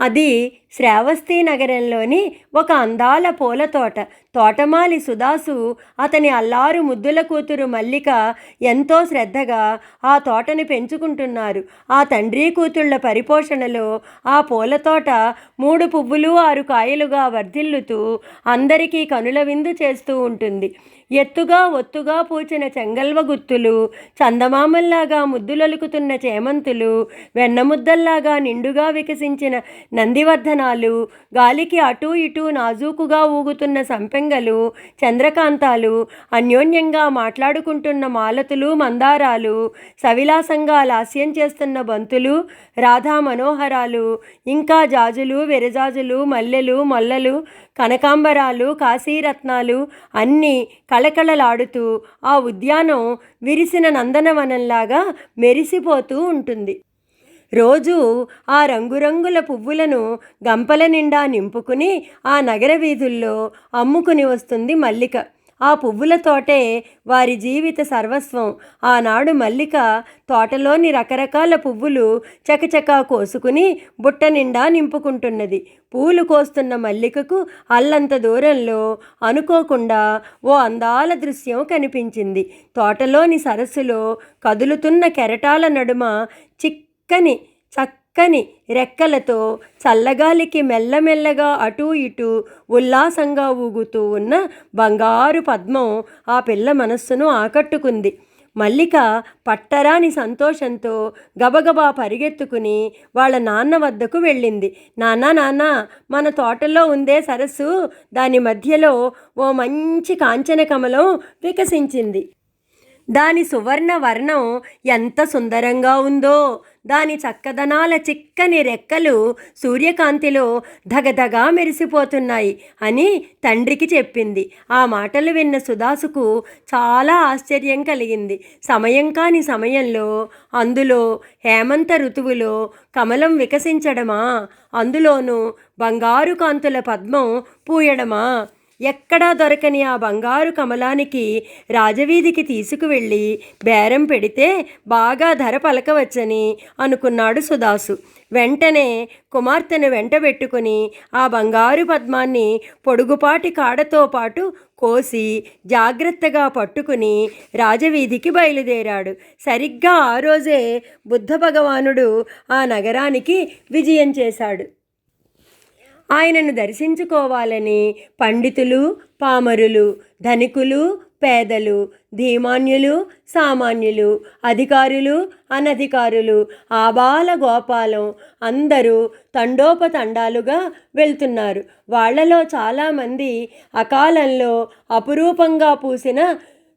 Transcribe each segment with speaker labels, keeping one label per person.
Speaker 1: అది శ్రావస్తి నగరంలోని ఒక అందాల పూల తోట. తోటమాలి సుదాసు అతని అల్లారు ముద్దుల కూతురు మల్లిక ఎంతో శ్రద్ధగా ఆ తోటని పెంచుకుంటున్నారు. ఆ తండ్రి కూతుళ్ళ పరిపోషణలో ఆ పూల తోట మూడు పువ్వులు ఆరు కాయలుగా వర్ధిల్లుతూ అందరికీ కనుల విందు చేస్తూ ఉంటుంది. ఎత్తుగా ఒత్తుగా పూచిన చెంగల్వ గుత్తులు చందమామల్లాగా ముద్దులొలుకుతున్న చేమంతులు వెన్నముద్దల్లాగా నిండుగా వికసించిన నందివర్ధనాలు గాలికి అటూ ఇటూ నాజూకుగా ఊగుతున్న సంపెంగలు చంద్రకాంతాలు అన్యోన్యంగా మాట్లాడుకుంటున్న మాలతులు మందారాలు సవిలాసంగా లాస్యం చేస్తున్న బంతులు రాధా మనోహరాలు ఇంకా జాజులు విరజాజులు మల్లెలు మల్లలు కనకాంబరాలు కాశీరత్నాలు అన్నీ కళకళలాడుతూ ఆ ఉద్యానం విరిసిన నందనవనంలాగా మెరిసిపోతూ ఉంటుంది. రోజు ఆ రంగురంగుల పువ్వులను గంపల నిండా నింపుకుని ఆ నగర వీధుల్లో అమ్ముకుని వస్తుంది మల్లిక. ఆ పువ్వుల తోటే వారి జీవిత సర్వస్వం. ఆనాడు మల్లిక తోటలోని రకరకాల పువ్వులు చకచకా కోసుకుని బుట్ట నిండా నింపుకుంటున్నది. పూలు కోస్తున్న మల్లికకు అల్లంత దూరంలో అనుకోకుండా ఓ అందాల దృశ్యం కనిపించింది. తోటలోని సరస్సులో కదులుతున్న కెరటాల నడుమ చిక్కని చక్క చక్కని రెక్కలతో చల్లగాలికి మెల్లమెల్లగా అటూ ఇటూ ఉల్లాసంగా ఊగుతూ ఉన్న బంగారు పద్మం ఆ పిల్ల మనస్సును ఆకట్టుకుంది. మల్లిక పట్టరాని సంతోషంతో గబగబా పరిగెత్తుకుని వాళ్ళ నాన్న వద్దకు వెళ్ళింది. నాన్న నాన్న మన తోటలో ఉందే సరస్సు. దాని మధ్యలో ఓ మంచి కాంచన కమలం వికసించింది. దాని సువర్ణ వర్ణం ఎంత సుందరంగా ఉందో. దాని చక్కదనాల చిక్కని రెక్కలు సూర్యకాంతిలో ధగధగా మెరిసిపోతున్నాయి అని తండ్రికి చెప్పింది. ఆ మాటలు విన్న సుదాసుకు చాలా ఆశ్చర్యం కలిగింది. సమయం కాని సమయంలో అందులో హేమంత ఋతువులో కమలం వికసించడమా? అందులోనూ బంగారు కాంతుల పద్మం పూయడమా? ఎక్కడా దొరకని ఆ బంగారు కమలానికి రాజవీధికి తీసుకువెళ్ళి బేరం పెడితే బాగా ధర పలకవచ్చని అనుకున్నాడు సుదాసు వెంటనే కుమార్తెను వెంటబెట్టుకుని ఆ బంగారు పద్మాన్ని పొడుగుపాటి కాడతో పాటు కోసి జాగ్రత్తగా పట్టుకుని రాజవీధికి బయలుదేరాడు. సరిగ్గా ఆ రోజే బుద్ధ భగవానుడు ఆ నగరానికి విజయం చేశాడు. ఆయనను దర్శించుకోవాలని పండితులు పామరులు ధనికులు పేదలు ధీమాన్యులు సామాన్యులు అధికారులు అనధికారులు ఆబాల గోపాలం అందరూ తండోపతండాలుగా వెళ్తున్నారు. వాళ్ళలో చాలామంది అకాలంలో అపురూపంగా పూసిన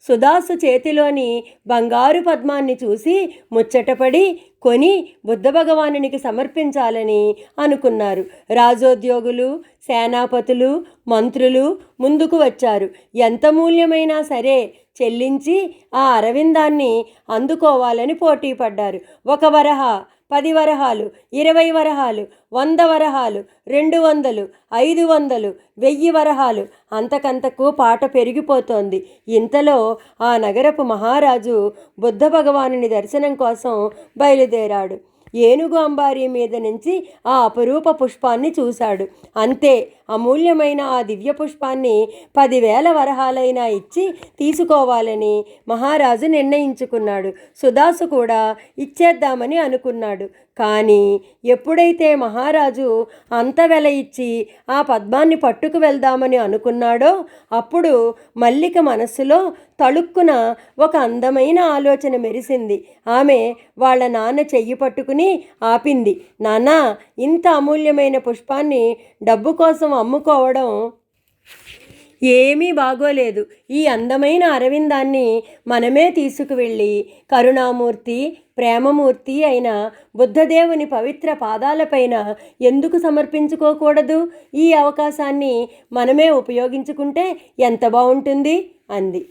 Speaker 1: సుదాసు చేతిలోని బంగారు పద్మాన్ని చూసి ముచ్చటపడి కొని బుద్ధ భగవానునికి సమర్పించాలని అనుకున్నారు. రాజోద్యోగులు సేనాపతులు మంత్రులు ముందుకు వచ్చారు. ఎంత మూల్యమైనా సరే చెల్లించి ఆ అరవిందాన్ని అందుకోవాలని పోటీ పడ్డారు ఒక వరహ పది వరహాలు ఇరవై వరహాలు వంద వరహాలు రెండు వందలు ఐదు వందలు వెయ్యి వరహాలు. అంతకంతకు పాట పెరిగిపోతోంది. ఇంతలో ఆ నగరపు మహారాజు బుద్ధ భగవానుని దర్శనం కోసం బయలుదేరాడు. ఏనుగు అంబారీ మీద నుంచి ఆ అపరూప పుష్పాన్ని చూశాడు. అంతే అమూల్యమైన ఆ దివ్య పుష్పాన్ని పదివేల వరహాలైనా ఇచ్చి తీసుకోవాలని మహారాజు నిర్ణయించుకున్నాడు. సుదాసు కూడా ఇచ్చేద్దామని అనుకున్నాడు. కానీ ఎప్పుడైతే మహారాజు అంత వెల ఇచ్చి ఆ పద్మాన్ని పట్టుకు వెళ్దామని అనుకున్నాడో అప్పుడు మల్లిక మనస్సులో తళుక్కున ఒక అందమైన ఆలోచన మెరిసింది. ఆమె వాళ్ళ నాన్న చెయ్యి పట్టుకుని ఆపింది. నాన్న ఇంత అమూల్యమైన పుష్పాన్ని డబ్బు కోసం అమ్ముకోవడం ఏమీ బాగోలేదు. ఈ అందమైన అరవిందాన్ని మనమే తీసుకువెళ్ళి కరుణామూర్తి ప్రేమమూర్తి అయిన బుద్ధదేవుని పవిత్ర పాదాలపైన ఎందుకు సమర్పించుకోకూడదు? ఈ అవకాశాన్ని మనమే ఉపయోగించుకుంటే ఎంత బాగుంటుంది అంది.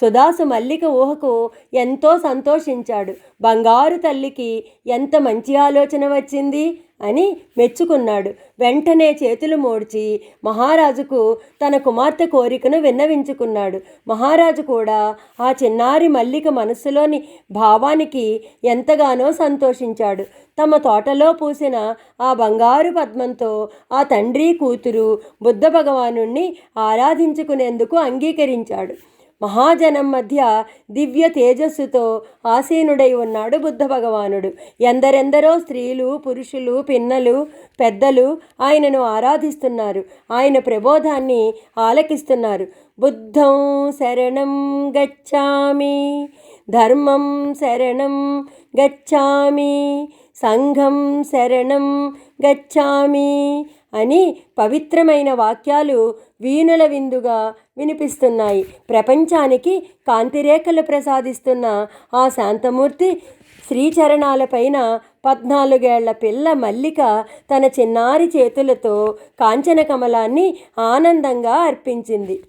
Speaker 1: సుదాసు మల్లిక ఊహకు ఎంతో సంతోషించాడు. బంగారు తల్లికి ఎంత మంచి ఆలోచన వచ్చింది అని మెచ్చుకున్నాడు. వెంటనే చేతులు మోడ్చి మహారాజుకు తన కుమార్తె కోరికను విన్నవించుకున్నాడు. మహారాజు కూడా ఆ చిన్నారి మల్లిక మనస్సులోని భావానికి ఎంతగానో సంతోషించాడు. తమ తోటలో పూసిన ఆ బంగారు పద్మంతో ఆ తండ్రి కూతురు బుద్ధ భగవాను ఆరాధించుకునేందుకు అంగీకరించాడు. మహాజనం మధ్య దివ్య తేజస్సుతో ఆసీనుడై ఉన్నాడు బుద్ధ భగవానుడు. ఎందరెందరో స్త్రీలు పురుషులు పిన్నలు పెద్దలు ఆయనను ఆరాధిస్తున్నారు. ఆయన ప్రబోధాన్ని ఆలకిస్తున్నారు. బుద్ధం శరణం గచ్చామి ధర్మం శరణం గచ్చామి సంఘం శరణం గచ్చామి అని పవిత్రమైన వాక్యాలు వీణుల విందుగా వినిపిస్తున్నాయి. ప్రపంచానికి కాంతిరేఖలు ప్రసాదిస్తున్న ఆ శాంతమూర్తి శ్రీచరణాలపైన పద్నాలుగేళ్ళ పిల్ల మల్లిక తన చిన్నారి చేతులతో కాంచన కమలాన్ని ఆనందంగా అర్పించింది.